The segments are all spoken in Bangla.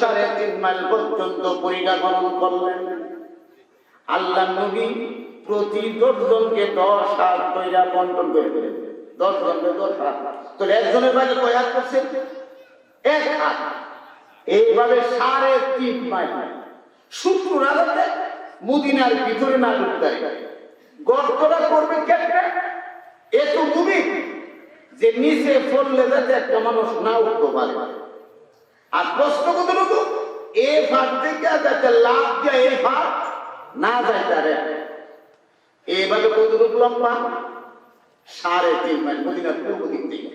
সাড়ে তিন মাইল পর্যন্ত পরিকা খনন করলেন। আল্লাহ নবী প্রতি দশজনকে দশ হাত কইরা বন্টন করে দিলেন। দশ হাত। তো একজনের বাড়ি কয় হাত এক হাত। এইভাবে সাড়ে তিন মাইল শুক্র আলাদা মুদিনার ভিতরে না ঢুকতে গর্তটা করবে কেটে এত যে নিচে পড়লে যাতে একটা মানুষ না উঠতে পারে। আর প্রশ্ন কত লোক এ ভাট থেকে যাতে লাভ দিয়ে এ না যায় তারে। এইভাবে কতটুকু লম্বা? সাড়ে তিন মাইল, মদিনার পূর্ব দিক থেকে।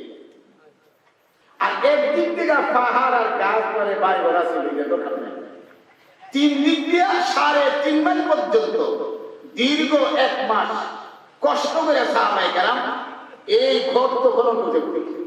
আর একদিক থেকে পাহাড় আর গাছ বাড়ি ঘর নেই তিন দিক দিয়ে সাড়ে তিন মাইল পর্যন্ত, দীর্ঘ এক মাস কষ্ট করে সাহাবাই গেলাম এই গর্ত খনন করতে করতে।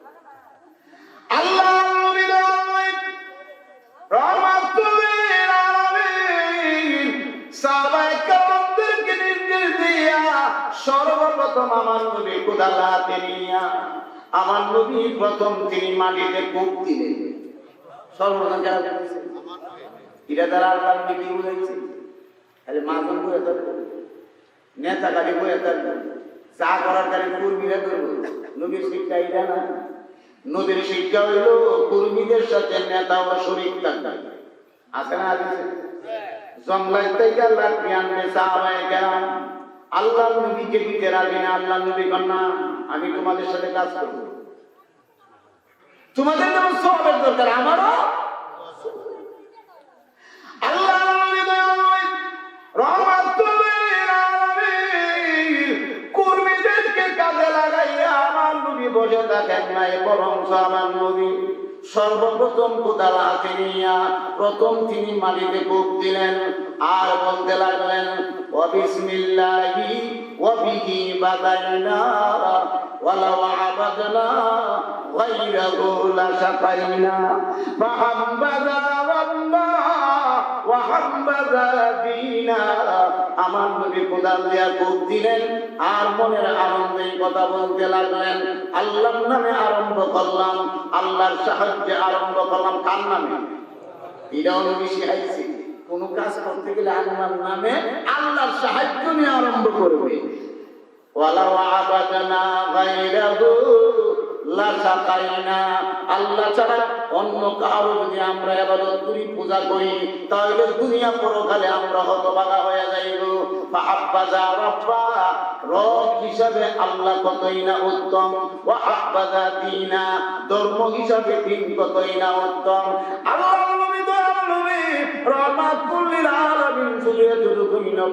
সর্বপ্রথম আমার নবী কুদালাতে নিয়া আমার নবী প্রথম তিনি মাটিতে কূপ দিলেন। সর্বপ্রথম এটা তারা আল্লাহ নবী বুঝাইছে তাহলে মাজন বয়ে থাকবে নেতা গাড়ি বয়ে থাকবে চা করার গাড়ি কর্মীরা করব। নবীর শিক্ষা এটা না। নদীর শিক্ষা হইল কর্মীদের সাথে নেতা বা শরীর থাকবে আছে না আছে থেকে লাঠি আনবে সাহাবায়ে কেরাম আল্লাহ নবীকে দিতে রাজি না, আল্লাহ নবী কন্যা, আমি তোমাদের সাথে কাজ করব। তোমাদের যেমন সবের দরকার, আমারও আল্লাহ কর্মীদেরকে কাজে লাগাইয়া আমার নবী বসে থাকেন নাই বরং আমার নবী সর্বপ্রথম কোদাল হাতে নিয়া প্রথম তিনি মাটিতে কূপ দিলেন আর বলতে লাগলেন অবিসমিল্লাহি ওয়াবিহি বাদাইনা ওয়ালাউ আবাদনা غيره لشقينا فحبذا ربنا وحبذا دينا আমার নবী কোদাল দিয়া কূপ দিলেন আর মনের আনন্দে কথা বলতে লাগলেন। আল্লাহর নামে আরম্ভ করলাম। আল্লাহর সাহায্যে আরম্ভ করলাম কার নামে? এটাও কোন কাজ করতে গেলে আল্লাহর নামে আল্লাহর সাহায্য নিয়ে আরম্ভ করবে। ছাড়া অন্য কারও আমরা করি, পূজা করি দুনিয়া আমরা হতভাগা হয়ে যাইব। আব্বাজা রাব্বা রব হিসাবে আল্লাহ কতই না উত্তম? ওয়া আব্বাজা দিনা। ধর্ম হিসাবে দিন কতই না উত্তম? আল্লাহ নবী দয়াল নবী রহমাতুল লিল আলামিন সূরাতুল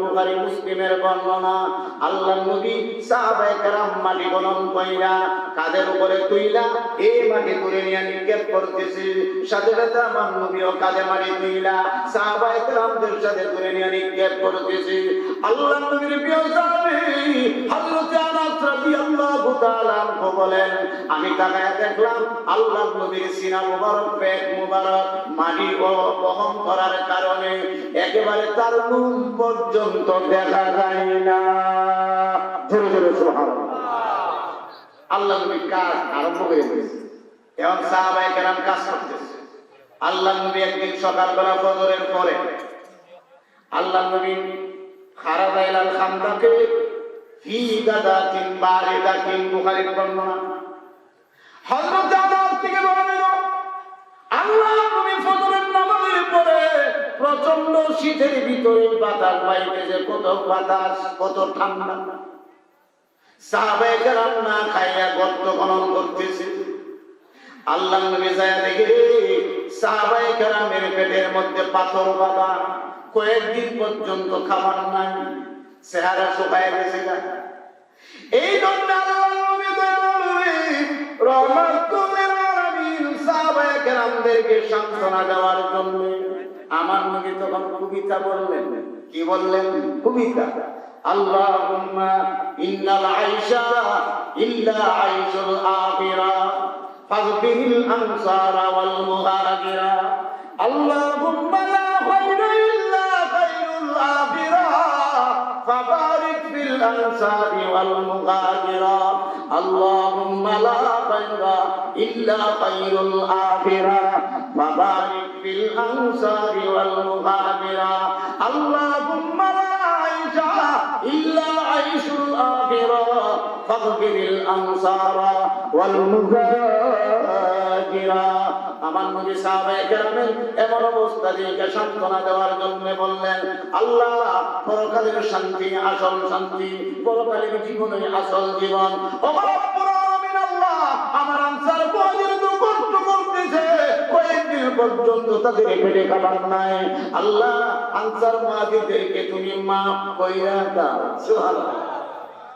বুখারী মুসলিমের বর্ণনা। আল্লাহ নবী সাহাবায়ে মাটি গণন কইরা কাদের উপরে তুইলা? এই মাটি তুলে নিয়ে নিক্ষেপ করতেছে। সাথে সাথে আমার নবীও কাঁধে মাটি তুইলা? সাহাবায়ে কেরামদের সাথে তুলে নিয়ে নিক্ষেপ করতেছে। আল্লাহ নবীর প্রিয় সাহাবী হযরত আনাস রাদিয়াল্লাহু তাআলা বলেন, আমি তাকায় দেখলাম আল্লাহ নবীর সিনা মুবারক, পেট মুবারক, মাটি বহন করার কারণে একেবারে তার মুখ পর্যন্ত দেখা যায় না। জোরে জোরে, সুবহানাল্লাহ। আল্লাহ নবী কাজ আরম্ভ করে দিয়েছে এখন সাহাবায়ে কেরাম কাজ করতেছে। আল্লাহ নবী একদিন সকালবেলা ফজরের পরে আল্লাহ নবী খারাজা ইলাল খান্দাকে ফি গাদাতিন বারিদাতিন বুখারীর বর্ণনা। হযরত আনাস থেকে বর্ণিত আল্লাহ নবী ফজরের নামাজের পরে প্রচণ্ড শীতের ভিতরে বাতাস বাইতেছে কত বাতাস, কত ঠান্ডা। সাহাবায়ে না খাইয়া গর্ত খনন করতেছে। আল্লাহ নবী দেওয়ার জন্য আমার নবী তখন কবিতা বললেন। কি বললেন? কবিতা। اللهم إن العيش إلا عيش الآخرة فاغفر الأنصار والمهاجرة اللهم لا خير إلا خير الآخرة فبارك في الأنصار والمهاجرة اللهم لا خير إلا خير الآخرة فبارك في الأنصار والمهاجرة اللهم لا فاغفر الأنصار والمهاجرة আমার নবী সাহাবায়ে কেরামের এমন অবস্থা থেকে সান্ত্বনা দেওয়ার জন্য বললেন আল্লাহ পরকালের শান্তি আসল শান্তি পরকালের জীবনের আসল জীবন ও রব্বুল আলামিন আল্লাহ আমার আনসার বহির তো কষ্ট করতেছে কয়েকদিন পর্যন্ত তাদের পেটে খাবার নাই আল্লাহ আনসার মাদিদেরকে তুমি মাফ কইরা দাও সুবহানাল্লাহ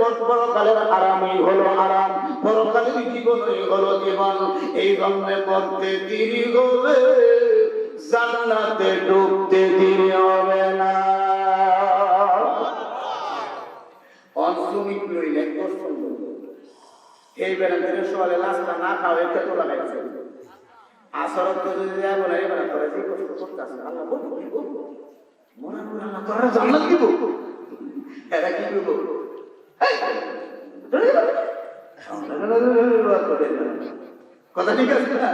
কষ্ট পরকালের আরামই হলো আরাম, পরকালের জীবনই হলো জীবন। এই জন্য পড়তে দেরি হবে জান্নাতে ঢুকতে দেরি হবে না। অনশ্রমিক লইলে কষ্ট এই বেলা সকালে নাস্তা না খাওয়া এরা কি কথা ঠিক আছে না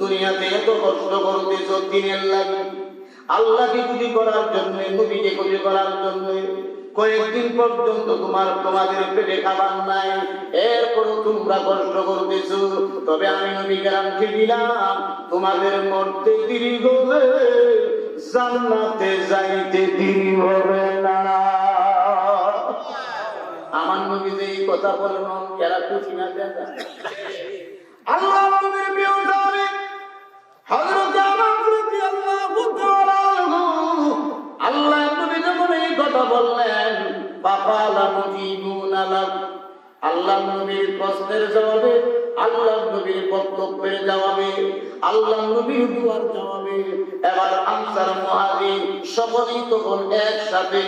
দুনিয়াতে এত কষ্ট করতেছ, দিনের লাগে। আল্লাহকে খুশি করার জন্য, নবীকে খুশি করার জন্য। কয়েকদিন পর্যন্ত তোমার তোমাদের পেটে খাবার নাই। এরপর তোমরা কষ্ট করতেছ। তবে আমি নবী কেরামকে দিলাম, তোমাদের মরতে দেরি হবে, জান্নাতে যাইতে দেরি হবে না। আমার নবী যে এই কথা বলল এরা খুশি না আল্লাহ নবীর বললেন আল্লাহ নবীর প্রশ্নের জবাবে আল্লাহ নবীর বক্তব্যের জবাবে আল্লাহ নবীর দুয়ার জবাবে এবার আনসার মুহাজির সকলেই তখন একসাথে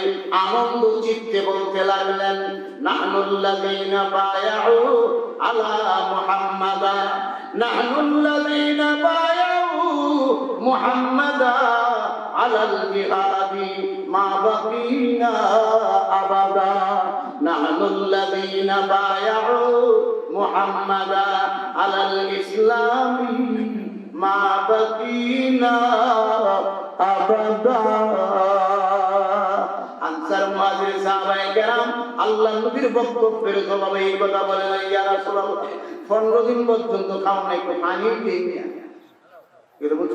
আনন্দ চিত্তে বলতে লাগলেন, নাহনুল্লাযীনা বায়াউ আলা মুহাম্মাদা, নাহনুল্লাযীনা বায়াউ মুহাম্মাদা। আলাল বিহাদি মা বাকিনা আবাদা। নাহনুল্লাযীনা বায়াউ মুহাম্মাদা আলাল ইসলামি মা বাকিনা আবাদা। আনসার মুহাজির সাহাবায়ে কেরাম আল্লাহ নবীর বক্তব্যের জবাবে এই কথা বলেন, ইয়া রাসূলুল্লাহ 15 দিন পর্যন্ত খাওয়া নাই পানি দিই না এরকম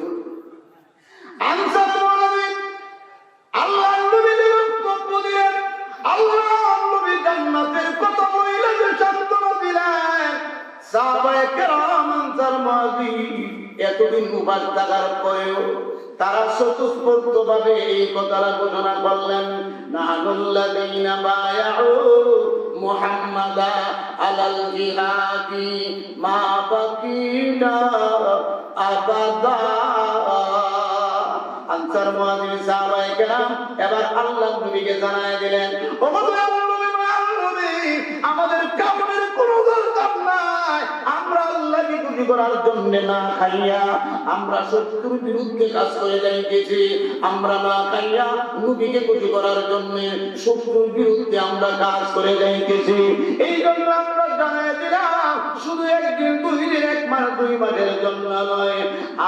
আনসার আল্লাহ নবীর বক্তব্য দিলেন আল্লাহ নবী জান্নাতের বলে যে সান্ত্বনা দিলেন। সাহাবায়ে কেরাম, আনসার মুহাজির এতদিন মুবাস থাকার পরেও তারা স্বতঃস্ফূর্ত ভাবে এই কথাটা ঘোষণা করলেন নাহানুল্লাযীনা বায়াউ মুহাম্মাদা আলাল জিহাদি মা আবাদা। আনসার মুহাজির সাহাবায়ে কেরাম এবার আল্লাহ নবীকে জানায় দিলেন ও আমাদের কাউনের আমরা না খাইয়া আমরা শত্রুর বিরুদ্ধে কাজ করে যাইতেছি। আমরা না খাইয়া নবীকে খুশি এই জন্য আমরা শুধু একদিন এক মাস, দুই মাসের জন্য নয়।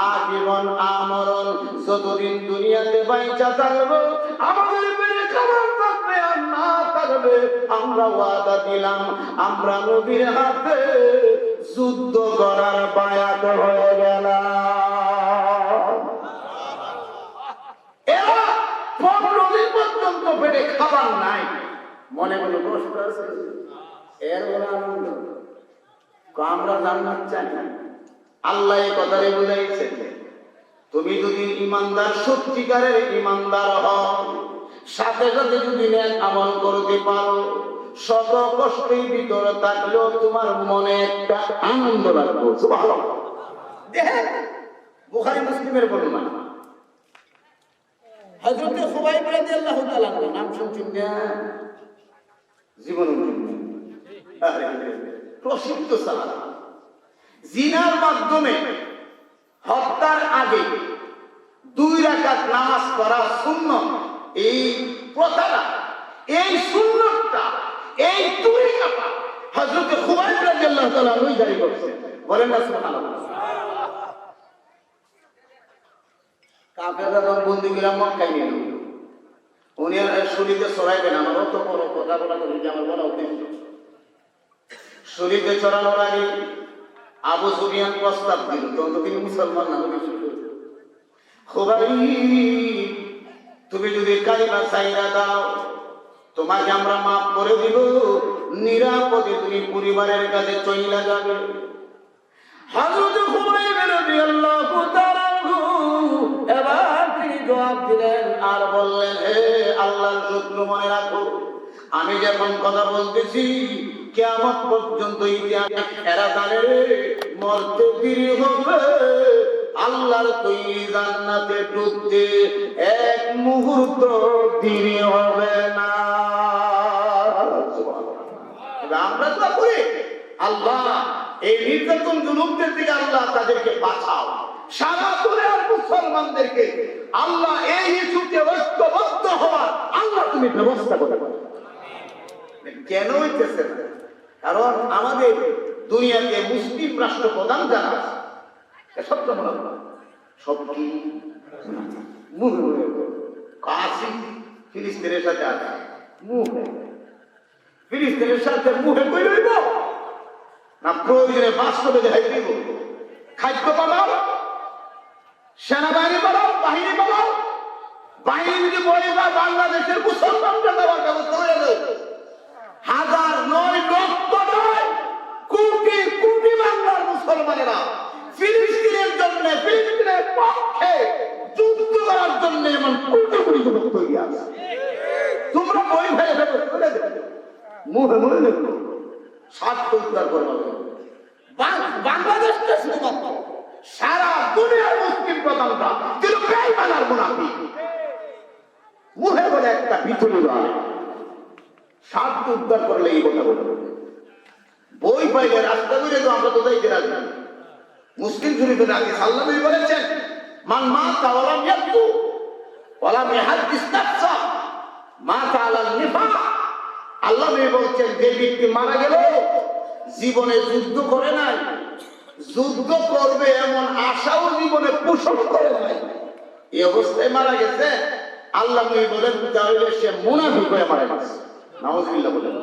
আজীবন আমরণ, যতদিন দুনিয়াতে বাইচা থাকব, আমাদের খাবার পারবে আমরা ওয়াদা দিলাম, আমরা নবীর হাতে যুদ্ধ করার বায়াত হয়ে পনেরো পর্যন্ত খাবার নাই। মনে মনে কষ্ট আছে, এর আমরা জান্নাত চাই না। আল্লাহ এই কথারে বুঝাইছেন তুমি যদি ইমানদার, সত্যিকারের ইমানদার সাথে সাথে যদি ন্যাক আমল করতে পারো, শত কষ্টের ভিতরে থাকলেও তোমার মনে একটা আনন্দ লাগবে। বুখারী মুসলিমের বর্ণনা। খুবাইব রাদিয়াল্লাহু তাআলা নাম শুনছেন না? জীবন প্রসিদ্ধ সালাম জিনার মাধ্যমে হত্যার আগে দুই রাকাত নামাজ পড়া শূন্য এই প্রথাটা এই শূন্যটা এই তরিকাটা হযরত খুবাইব রাদিয়াল্লাহু তাআলা ওই জারি করছে। বলেন না সুবহানাল্লাহ। শরীরে চড়ানোর আগে আবু প্রস্তাব দিল, তখন তো তিনি মুসলমান না খোবাই তুমি যদি কালিমা চাইরা দাও তোমাকে আমরা মাফ করে দিব। নিরাপদে তুমি পরিবারের কাছে চইলা যাবে। হযরত খুবাইব রাদিয়াল্লাহু তাআলা এবার তিনি জবাব দিলেন আর বললেন হে আল্লাহর শত্রু মনে রাখো আমি যখন কথা বলতেছি কিয়ামত পর্যন্ত ইতিহাস এরা জানে মরতে দেরি হবে। আল্লাহর তৈরি জান্নাতে ঢুকতে এক মুহূর্ত দেরি হবে না আমরা তো করি আল্লাহ এই নির্যাতন জুলুমদের থেকে আল্লাহ তাদেরকে বাঁচাও সারা দুনিয়ার মুসলমানদেরকে আল্লাহ এই ইস্যুতে ঐক্যবদ্ধ হওয়ার আল্লাহ তুমি ব্যবস্থা করে দাও। কেন হইতেছে না কারণ আমাদের দুনিয়াতে মুসলিম রাষ্ট্র প্রধান যারা আছে, তো মনে। সব কি? মুখে কাশি ফিলিস্তিনের সাথে আছে মুখে ফিলিস্তিনের সাথে মুখে কই রইব? না প্রয়োজনে বাস্তবে দেখাই দিব। খাদ্য পালাও সেনাবাহিনী পালাও বাহিনী পালাও বাহিনী যদি বলে বা বাংলাদেশের মুসলমানকে দেওয়ার ব্যবস্থা করে দেয় হাজার নয় লক্ষ নয়, কোটি কোটি বাংলার মুসলমানেরা ফিলিস্তিনের জন্য, ফিলিস্তিনের পক্ষে যুদ্ধ করার জন্য এমন কোটি কোটি যুবক তৈরি আছে। তোমরা বই করে দেবে। মুখে মুখে দেখো স্বার্থ উদ্ধার করব বাংলাদেশকে শুধুমাত্র সারা দুনিয়ার মুসলিম প্রধানরা কিন্তু বেইমানার মুনাফিক। মুখে বলে একটা ভিতরে রয় স্বার্থ উদ্ধার করলে এই কথা বলব। বই পাইলে রাস্তা করে তো আমরা তো যাইতে রাজি না। মুসলিম শরীফের আগে সাল্লাহ নবী বলেছেন, মান মা তাওয়ালাম ইয়াকু ওয়ালাম ইয়াহাদ্দিস নাফসা মা তাআলাল নিফাক আল্লাহ নবী বলছেন, যে ব্যক্তি মারা গেল, জীবনে যুদ্ধ করে নাই, যুদ্ধ করবে এমন আশাও জীবনে পোষণ করে নাই। এই অবস্থায় মারা গেছে। আল্লাহ নবী বলেন, তাহলে সে মুনাফিক হয়ে মারা গেছে। নাউজুবিল্লাহ বলেন।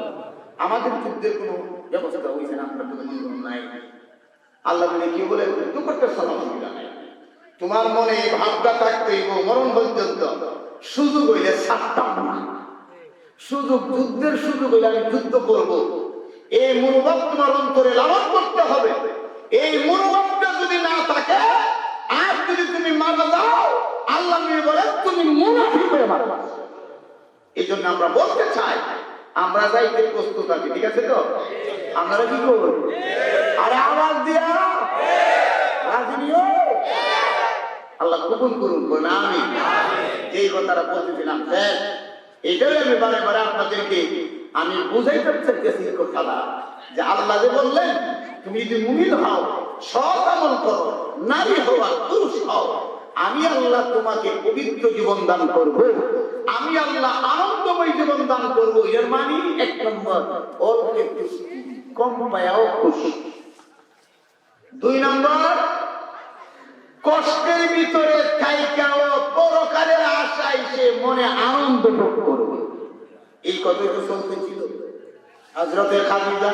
আমাদের যুদ্ধের কোনো ব্যবস্থা হয়েছে না? আপনার নাই? আল্লাহ বলে কি বলে? সমস্যা নাই। তোমার মনে এই ভাবটা থাকতেই মরণ পর্যন্ত। সুযোগ হইলে সাতটা সুযোগ, যুদ্ধের সুযোগ হইলে আমি যুদ্ধ করব। এই মনোভাব তোমার অন্তরে লালন করতে হবে। এই মনোভাবটা যদি না থাকে, আর যদি তুমি মারা যাও, আল্লাহ বলে তুমি মুনাফিক হয়ে মারবা। এই জন্য আমরা বলতে চাই আমরা যাইতে প্রস্তুত আছি, ঠিক আছে তো? আপনারা কি করুন আরে আওয়াজ দিয়া। রাজি নিও। আল্লাহ কবুল করুন বলে আমি এই কথাটা বলতেছিলাম, স্যার, এটাই আমি বারে বারে আপনাদেরকে আমি বুঝাইতে চাইতেছি কথাটা। যে আল্লাহ যে বললেন, তুমি যদি মুমিন হও, সৎ আমল করো, নারী হওয়া, পুরুষ হও। আমি আল্লাহ তোমাকে পবিত্র জীবন দান করব। আমি আল্লাহ আনন্দময় জীবন দান করব। এর মানে এক নম্বর, অল্প একটু কম পায়াও খুশি। দুই নম্বর, কষ্টের ভিতরে থাইকাও পরকালের আশায় সে মনে আনন্দ ভোগ করবে। এই কথাই তো চলতেছিল হজরতে খাদিজা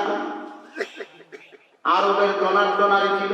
আরবের ডোনার ডোনারি ছিল।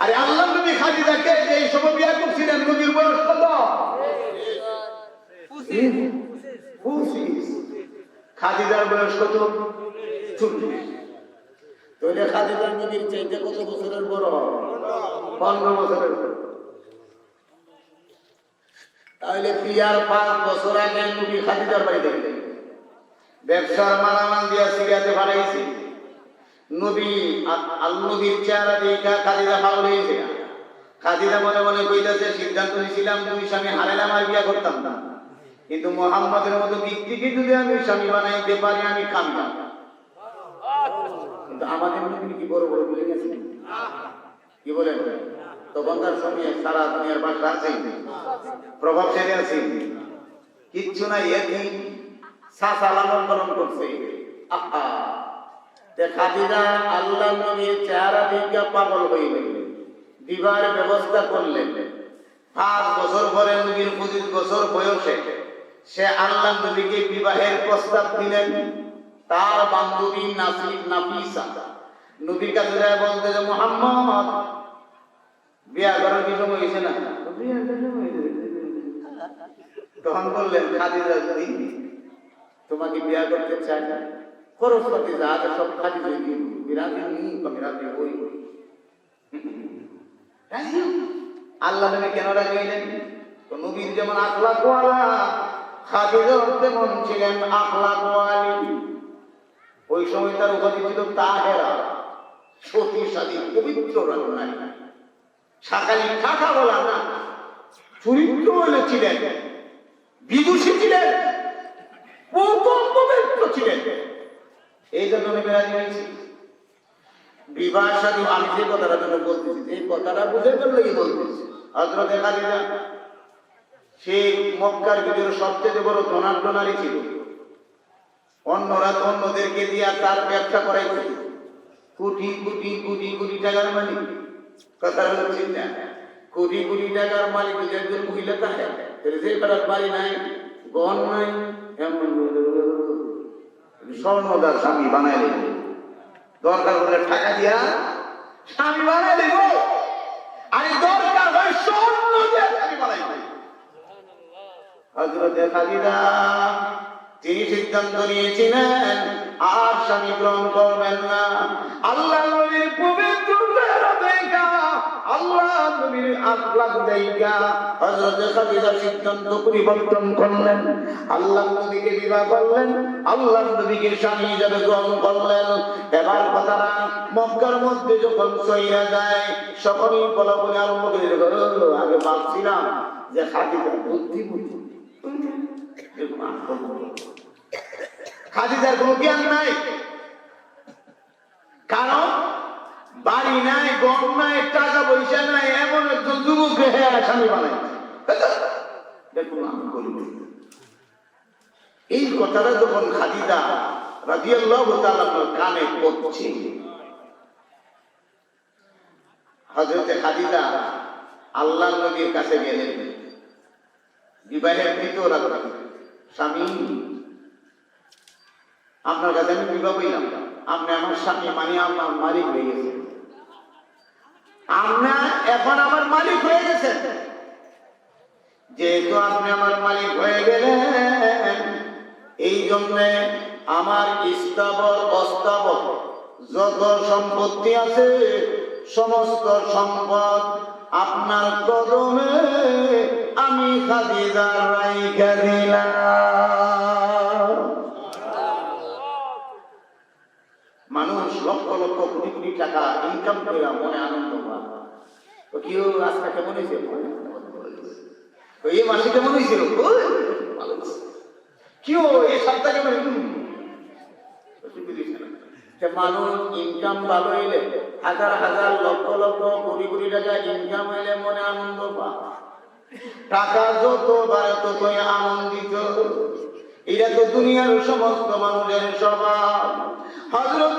আরে আল্লাহ নবী খাদিজাকে এই সময় বিয়া করছিলেন নবীর বয়স কত? খাদিজার বয়স কত? চল্লিশ। তাহলে খাদিজার নবীর চাইতে কত বছরের বড়? পনেরো বছরের। তাহলে বিয়ার পাঁচ বছর আগে নবী খাদিজার বাড়িতে ব্যবসার মালামাল দিয়া সিরিয়াতে বাড়াইছি নবী সিদ্ধান্ত নিয়েছিলাম তুমি স্বামী না। কিন্তু মোহাম্মদের মতো ব্যক্তিকে যদি আমি স্বামী বানাইতে পারি, আমি কামতাম কিন্তু আমাদের নবী কি বড় বড় বলে গেছে কি বলেন? তখনকার সারা দুনিয়ার বাসা আছে। প্রভাবশালী আছে। কিচ্ছু নাই, একই সাসা লালন পালন করছে। আহা! খাদিজা আল্লাহ নবীর চেহারা দিকে পাগল গেল বিবাহের ব্যবস্থা করলেন। পাঁচ বছর পরে নবীর পঁচিশ বছর বয়সে সে আল্লাহ নবীকে বিবাহের প্রস্তাব দিলেন। তার বান্ধবী নাসির নাফিসা। নবীর কাছে বলতে যে, মোহাম্মদ, বিয়া করার কি সময় হয়েছে না? তখন বললেন, খাদিজা তোমাকে বিয়া করতে চাই খরচপাতি যা সব খাদি হয়ে গিয়ে বিরাজি নিই বিরাজি ওই আল্লাহ নবী কেন রাগাইলেন নবীর যেমন আখলাক ওয়ালা খাদিজাও তেমন ছিলেন আখলাক ওয়ালি ওই সময় তার উপাধি ছিল তাহেরা। সতীসাদী পবিত্র নারী সাকালি ঠাঠা বলা না, চরিত্র বলে ছিলেন। বিদুষী ছিলেন। প্রথম পবিত্র ছিলেন। এই জন্য আমি বেড়াতে হয়েছি বিবাহ সাথে আমি যে কথাটা জন্য বলতেছি এই কথাটা বুঝে কি বলতেছি। হজরত দেখা দিলাম সে মক্কার ভিতরে সবচেয়ে বড় ধনাঢ্যনারী ছিল। অন্যরা অন্যদেরকে দিয়া তার ব্যবসা করাইছে কোটি কোটি কোটি কোটি টাকার মালিক। কথা হচ্ছে না কোটি কোটি টাকার মালিক যদি একজন মহিলা থাকে বেড়ার বাড়ি নাই গন নাই, এমন স্বর্ণদার স্বামী বানাই দেব। দরকার হলে টাকা দিয়া স্বামী বানাই দেব। আর দরকার হয় স্বর্ণ দিয়ে স্বামী বানাই তিনি সিদ্ধান্ত নিয়েছিলেন, আর স্বামী গ্রহণ করবেন না। আল্লাহ নবীর পবিত্র আল্লাহ নবীর আখলাক দেখা হযরত খাদিজা সিদ্ধান্ত পরিবর্তন করলেন। আল্লাহ নবীকে বিবাহ করলেন আল্লাহ নবীকে স্বামী হিসেবে গ্রহণ করলেন। এবার কথাটা মক্কার মধ্যে যখন সইয়া যায় সকলেই বলা বলে আরম্ভ করে দিল, "ও, আগে ভাবছিলাম যে খাদিজা বুদ্ধি বুদ্ধি খাদিজার কোনো জ্ঞান নাই কারণ বাড়ি এই কথাটা যখন খাদিজা রাদিয়াল্লাহু কানে পড়ছে, হযরতে খাদিজা আল্লাহ নবীর কাছে গেলেন। বিবাহের রাত্রি স্বামী, আপনার কাছে আমি বিবাহ কইলাম আপনি আমার স্বামী মানে আমার মালিক হয়ে গেছে আপনার এখন আমার মালিক হয়ে গেছে যেহেতু আপনি আমার মালিক হয়ে গেলেন, এই জন্যে আমার স্থাবর অস্থাবর যত সম্পত্তি আছে, সমস্ত সম্পদ আপনার কদমে আমি খাদিজার রাইখা দিলাম মানুষ লক্ষ লক্ষ কোটি কোটি টাকা ইনকাম করে মনে আনন্দ পায়। তো কেউ রাস্তা কেমন হয়েছে? এই মাসে কেমন হয়েছিল। কেউ এই সপ্তাহ কেমন মানুষ ইনকাম ভালো হইলে হাজার হাজার লক্ষ লক্ষ কোটি কোটি টাকা ইনকাম হইলে মনে আনন্দ পা টাকা যত বাড়ে ততই আনন্দিত। এটা তো দুনিয়ার সমস্ত মানুষের স্বভাব। হজরত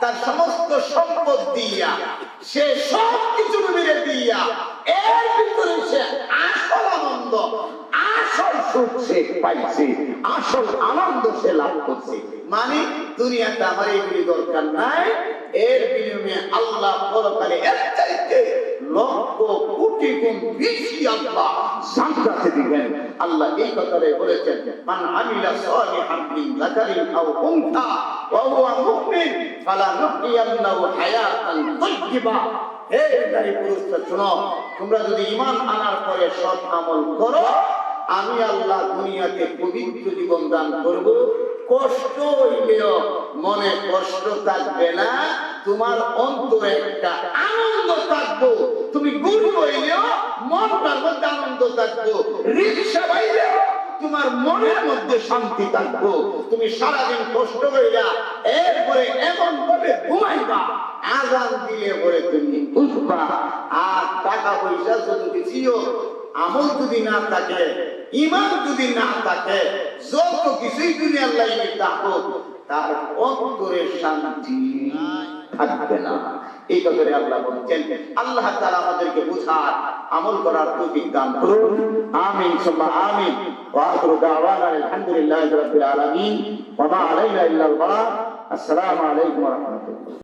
তার সমস্ত সম্পদ দিয়া, সে সব কিছু মিলে দিয়া, এর ভিতরে সে আসল আনন্দ, আসল সুখ সে পাইছে, আসল আনন্দ সে লাভ করছে। মানে দুনিয়াতে আমার এইগুলি দরকার নাই, এর বিনিময়ে আল্লাহ পরকালে এর চাইতে তোমরা যদি ঈমান আনার পরে সৎ আমল করো, আমি আল্লাহ দুনিয়াতে পবিত্র জীবন দান করব। কষ্ট মনে কষ্ট থাকবে না, তোমার অন্তরে একটা আনন্দ থাকব তুমি গুরু হইলেও মনটার মধ্যে আনন্দ থাকব রিক্সা পাইলেও তোমার মনের মধ্যে শান্তি থাকব। তুমি সারাদিন কষ্ট হইলা এরপরে এমন ভাবে ঘুমাইবা, আজান দিলে পরে তুমি উঠবা। আর টাকা পয়সা যত কিছুও আমল যদি না থাকে ইমান যদি না থাকে, যত কিছুই দুনিয়ার লাইনে থাকুক, তার অন্তরের শান্তি থাকবে না। এই কথারে আল্লাহ বলছেন, আল্লাহ তারা আমাদেরকে বুঝার, আমল করার তৌফিক দান করুন। আমিন, সুম্মা আমিন। ওয়া আখিরু দাওয়ানা আলহামদুলিল্লাহি রাব্বিল আলামিন। ওয়া মা আলাইনা ইল্লাল আসসালামু আলাইকুম ওয়া